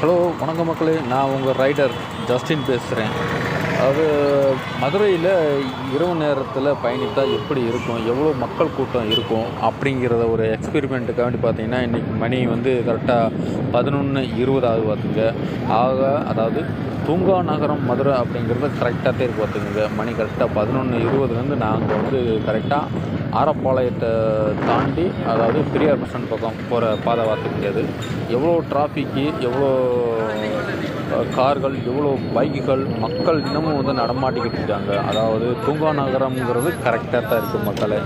Hello வணக்கம் மக்களே. நான் உங்கள் ரைடர் ஜஸ்டின் பேசுகிறேன் அது மதுரையில் இரவு நேரத்தில் பயணித்தால் எப்படி இருக்கும்? எவ்வளோ மக்கள் கூட்டம் இருக்கும்? அப்படிங்கிறத ஒரு எக்ஸ்பெரிமெண்ட்டுக்காண்டி பார்த்தீங்கன்னா இன்றைக்கி மணி வந்து கரெக்டாக பதினொன்று இருபதாவது பார்த்துங்க. ஆக அதாவது தூங்கா நகரம் மதுரை அப்படிங்கிறது கரெக்டாக தேர்வு பார்த்துக்குங்க. மணி கரெக்டாக பதினொன்று இருபதுலேருந்து நாங்கள் வந்து கரெக்டாக ஆரப்பாளையத்தை தாண்டி அதாவது பெரியார் பஸ் ஸ்டாண்ட் பக்கம் போகிற பாதை பார்த்துக்கிட்டது. அது எவ்வளோ டிராஃபிக்கு எவ்வளோ கார்கள் எவ்வளோ பைக்குகள் மக்கள் இன்னமும் வந்து நடமாட்டிக்கிட்டு இருக்காங்க. அதாவது தூங்கா நகரம்ங்கிறது கரெக்டாக தான் இருக்குது மக்களை.